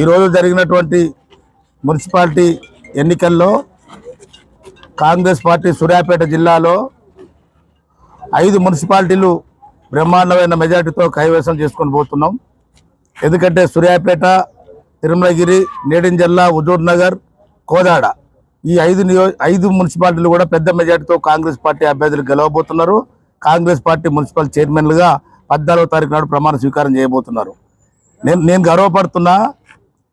ఈరోజు జరిగినటువంటి మున్సిపాలిటీ ఎన్నికల్లో కాంగ్రెస్ పార్టీ సూర్యాపేట జిల్లాలో ఐదు మున్సిపాలిటీలు బ్రహ్మాండమైన మెజార్టీతో కైవసం చేసుకొని పోతున్నాం. ఎందుకంటే సూర్యాపేట తిరుమలగిరి నేడింజల్ల హుజూర్ నగర్ కోదాడ ఈ ఐదు నియో ఐదు మున్సిపాలిటీలు కూడా పెద్ద మెజార్టీతో కాంగ్రెస్ పార్టీ అభ్యర్థులు గెలవబోతున్నారు. కాంగ్రెస్ పార్టీ మున్సిపల్ చైర్మన్లుగా పద్నాలుగో తారీఖు నాడు ప్రమాణ స్వీకారం చేయబోతున్నారు. నేను నేను గర్వపడుతున్నా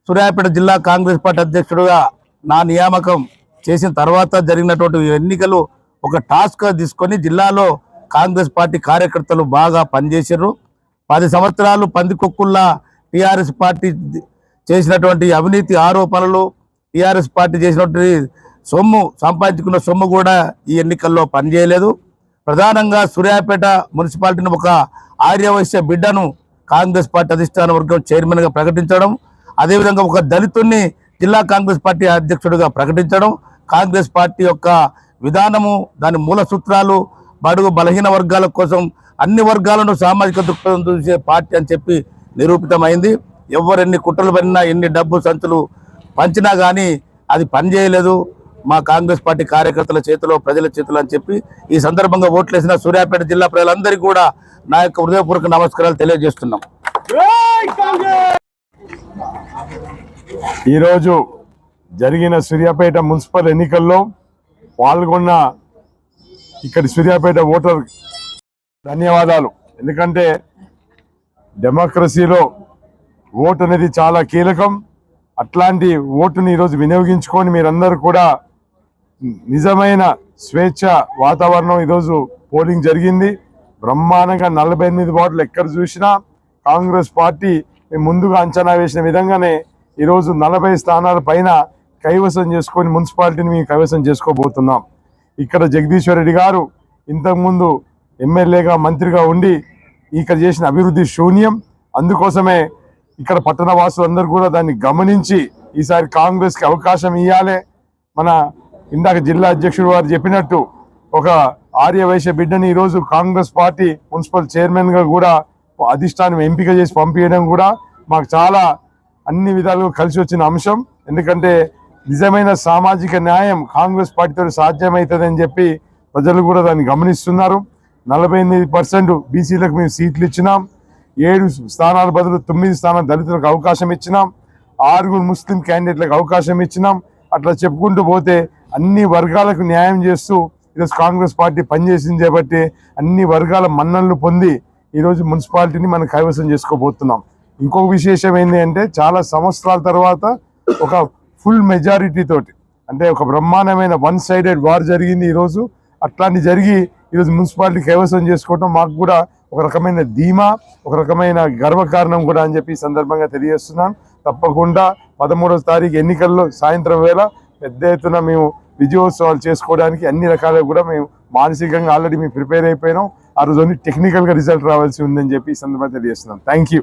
సూర్యాపేట జిల్లా కాంగ్రెస్ పార్టీ అధ్యక్షుడుగా నా నియామకం చేసిన తర్వాత జరిగినటువంటి ఎన్నికలు ఒక టాస్క్గా తీసుకొని జిల్లాలో కాంగ్రెస్ పార్టీ కార్యకర్తలు బాగా పనిచేశారు పది సంవత్సరాలు పందికొక్కుల్లా టీఆర్ఎస్ పార్టీ చేసినటువంటి అవినీతి ఆరోపణలు టీఆర్ఎస్ పార్టీ చేసినటువంటి సొమ్ము సంపాదించుకున్న సొమ్ము కూడా ఈ ఎన్నికల్లో పనిచేయలేదు. ప్రధానంగా సూర్యాపేట మున్సిపాలిటీని ఒక ఆర్యవైశ్య బిడ్డను కాంగ్రెస్ పార్టీ అధిష్టాన వర్గం చైర్మన్గా ప్రకటించడం అదేవిధంగా ఒక దళితుణ్ణి జిల్లా కాంగ్రెస్ పార్టీ అధ్యక్షుడిగా ప్రకటించడం కాంగ్రెస్ పార్టీ యొక్క విధానము దాని మూల సూత్రాలు బడుగు బలహీన వర్గాల కోసం అన్ని వర్గాలను సామాజిక దృక్పథం చూసే పార్టీ అని చెప్పి నిరూపితమైంది. ఎవరెన్ని కుట్రలు పడినా ఎన్ని డబ్బు సంచులు పంచినా కానీ అది పనిచేయలేదు మా కాంగ్రెస్ పార్టీ కార్యకర్తల చేతిలో ప్రజల చేతిలో అని చెప్పి ఈ సందర్భంగా ఓట్లేసిన సూర్యాపేట జిల్లా ప్రజలందరికీ కూడా నా యొక్క హృదయపూర్వక నమస్కారాలు తెలియజేస్తున్నాం. ఈరోజు జరిగిన సూర్యాపేట మున్సిపల్ ఎన్నికల్లో పాల్గొన్న ఇక్కడి సూర్యాపేట ఓటర్ ధన్యవాదాలు. ఎందుకంటే డెమోక్రసీలో ఓటు అనేది చాలా కీలకం. అట్లాంటి ఓటుని ఈరోజు వినియోగించుకొని మీరందరూ కూడా నిజమైన స్వేచ్ఛ వాతావరణం ఈరోజు పోలింగ్ జరిగింది. బ్రహ్మాండంగా నలభై ఎనిమిది వార్డులు ఎక్కడ చూసినా కాంగ్రెస్ పార్టీ మేము ముందుగా అంచనా వేసిన విధంగానే ఈరోజు నలభై స్థానాల పైన కైవసం చేసుకొని మున్సిపాలిటీని మేము కైవసం చేసుకోబోతున్నాం. ఇక్కడ జగదీశ్వర్ రెడ్డి గారు ఇంతకుముందు ఎమ్మెల్యేగా మంత్రిగా ఉండి ఇక్కడ చేసిన అభివృద్ధి శూన్యం. అందుకోసమే ఇక్కడ పట్టణ వాసులందరూ కూడా దాన్ని గమనించి ఈసారి కాంగ్రెస్కి అవకాశం ఇవ్వాలి మన ఇందాక జిల్లా అధ్యక్షుడు వారు చెప్పినట్టు ఒక ఆర్యవైశ్య బిడ్డని ఈరోజు కాంగ్రెస్ పార్టీ మున్సిపల్ చైర్మన్గా కూడా అధిష్టానం ఎంపిక చేసి పంపించడం కూడా మాకు చాలా అన్ని విధాలుగా కలిసి వచ్చిన అంశం. ఎందుకంటే నిజమైన సామాజిక న్యాయం కాంగ్రెస్ పార్టీతో సాధ్యమవుతుందని చెప్పి ప్రజలు కూడా దాన్ని గమనిస్తున్నారు. నలభై ఎనిమిది పర్సెంట్ బీసీలకు మేము సీట్లు ఇచ్చినాం. ఏడు స్థానాల బదులు తొమ్మిది స్థానాలు దళితులకు అవకాశం ఇచ్చినాం. ఆరుగురు ముస్లిం క్యాండిడేట్లకు అవకాశం ఇచ్చినాం. అట్లా చెప్పుకుంటూ పోతే అన్ని వర్గాలకు న్యాయం చేస్తూ ఈరోజు కాంగ్రెస్ పార్టీ పనిచేసింది కాబట్టి అన్ని వర్గాల మన్ననలు పొంది ఈరోజు మున్సిపాలిటీని మనం కైవసం చేసుకోబోతున్నాం. ఇంకొక విశేషం ఏంటి అంటే చాలా సంవత్సరాల తర్వాత ఒక ఫుల్ మెజారిటీ తోటి అంటే ఒక బ్రహ్మాండమైన వన్ సైడెడ్ వార్ జరిగింది ఈరోజు. అట్లాంటి జరిగి ఈరోజు మున్సిపాలిటీ కైవసం చేసుకోవడం మాకు కూడా ఒక రకమైన ధీమా ఒక రకమైన గర్వకారణం కూడా అని చెప్పి సందర్భంగా తెలియజేస్తున్నాను. తప్పకుండా పదమూడవ తారీఖు ఎన్నికల్లో సాయంత్రం వేళ పెద్ద ఎత్తున మేము విజయోత్సవాలు చేసుకోవడానికి అన్ని రకాలుగా కూడా మేము మానసికంగా ఆల్రెడీ మేము ప్రిపేర్ అయిపోయినాం. ఆ రోజు టెక్నికల్గా టెక్నికల్గా రిజల్ట్ రావాల్సి ఉందని చెప్పి ఈ సందర్భంగా తెలియజేస్తున్నాం. థ్యాంక్ యూ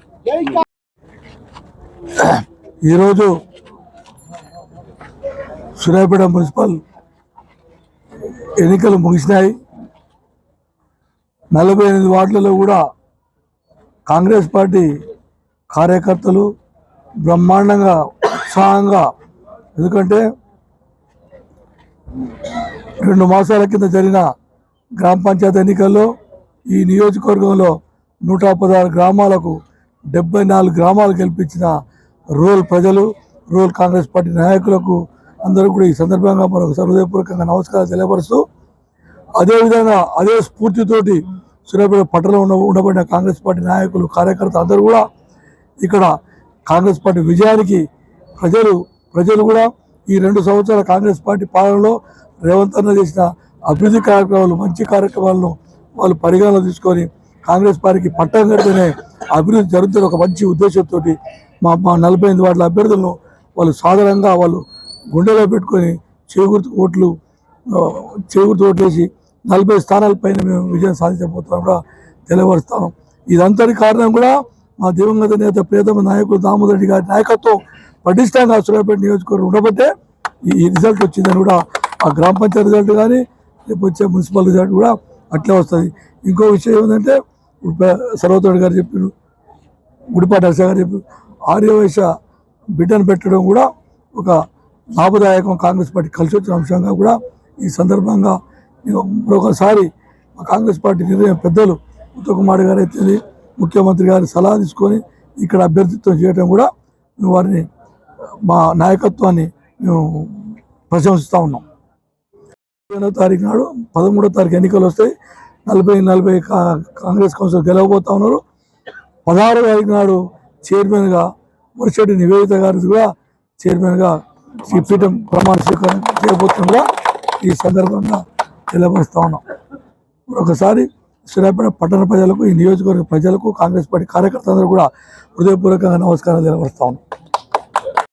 ఈరోజు సూర్యాపేట మున్సిపల్ ఎన్నికలు ముగిసినాయి. నలభై ఎనిమిది వార్డులలో కూడా కాంగ్రెస్ పార్టీ కార్యకర్తలు బ్రహ్మాండంగా ఉత్సాహంగా ఎందుకంటే రెండు మాసాల కింద జరిగిన గ్రామ పంచాయతీ ఎన్నికల్లో ఈ నియోజకవర్గంలో నూట పదహారు గ్రామాలకు డెబ్బై నాలుగు గ్రామాలు గెలిపించిన రూరల్ ప్రజలు రూరల్ కాంగ్రెస్ పార్టీ నాయకులకు అందరూ కూడా ఈ సందర్భంగా మరొకసారి హృదయపూర్వకంగా నమస్కారం తెలియపరుస్తూ అదేవిధంగా అదే స్ఫూర్తితోటి సూర్యాపేట పట్టణంలో ఉన్న ఉండబడిన కాంగ్రెస్ పార్టీ నాయకులు కార్యకర్తలు అందరూ కూడా ఇక్కడ కాంగ్రెస్ పార్టీ విజయానికి ప్రజలు ప్రజలు కూడా ఈ రెండు సంవత్సరాల కాంగ్రెస్ పార్టీ పాలనలో రేవంత్ అన్న చేసిన అభివృద్ధి కార్యక్రమాలు మంచి కార్యక్రమాలను వాళ్ళు పరిగణలో తీసుకొని కాంగ్రెస్ పార్టీకి పట్టం కడితేనే అభివృద్ధి జరుగుతున్న ఒక మంచి ఉద్దేశంతో మా మా నలభై ఎనిమిది వార్డుల అభ్యర్థులను వాళ్ళు సాధారణంగా వాళ్ళు గుండెలో పెట్టుకొని చేకూర్తు ఓట్లు ఆ, చేకూర్తు ఓట్లేసి నలభై స్థానాల పైన మేము విజయం సాధించబోతున్నాం. కూడా తెలియపరుస్తాం ఇదంతటి కారణం కూడా మా దివంగత నేత ప్రియతమ నాయకుడు దామోదర్ రెడ్డి గారి నాయకత్వం పటిష్టంగా సూర్యాపేట నియోజకవర్గం ఉండబట్టే ఈ రిజల్ట్ వచ్చిందని కూడా ఆ గ్రామ పంచాయతీ రిజల్ట్ కానీ రేపు వచ్చే మున్సిపల్ రిజల్ట్ కూడా అట్లే వస్తుంది. ఇంకో విషయం ఏంటంటే ఇప్పుడు సర్వతోడి గారు చెప్పారు గుడిపాటి హర్ష గారు చెప్పారు ఆర్యవైశ బిడ్డను పెట్టడం కూడా ఒక లాభదాయకం. కాంగ్రెస్ పార్టీ కలిసి వచ్చిన అంశంగా కూడా ఈ సందర్భంగా మరొకసారి మా కాంగ్రెస్ పార్టీ నిర్ణయం పెద్దలు ఉత్తమ్ కుమార్ గారు అయితే ముఖ్యమంత్రి గారి సలహా తీసుకొని ఇక్కడ అభ్యర్థిత్వం చేయడం కూడా మేము వారిని మా నాయకత్వాన్ని మేము ప్రశంసిస్తూ ఉన్నాం. పదిహేనో తారీఖు నాడు పదమూడో తారీఖు ఎన్నికలు వస్తాయి. నలభై నలభై కాంగ్రెస్ కౌన్సిల్ గెలవబోతా ఉన్నారు. పదహారో తారీఖు నాడు చైర్మన్గా మురిశెట్టి నివేదిత గారిది కూడా చైర్మన్గా పీఠం ప్రమాణ స్వీకారం చేయబోతుందా ఈ సందర్భంగా తెలియపరుస్తా ఉన్నాం. ఒకసారి సూర్యాపేట పట్టణ ప్రజలకు ఈ నియోజకవర్గ ప్రజలకు కాంగ్రెస్ పార్టీ కార్యకర్తలందరూ కూడా హృదయపూర్వకంగా నమస్కారాలు తెలియపరుస్తా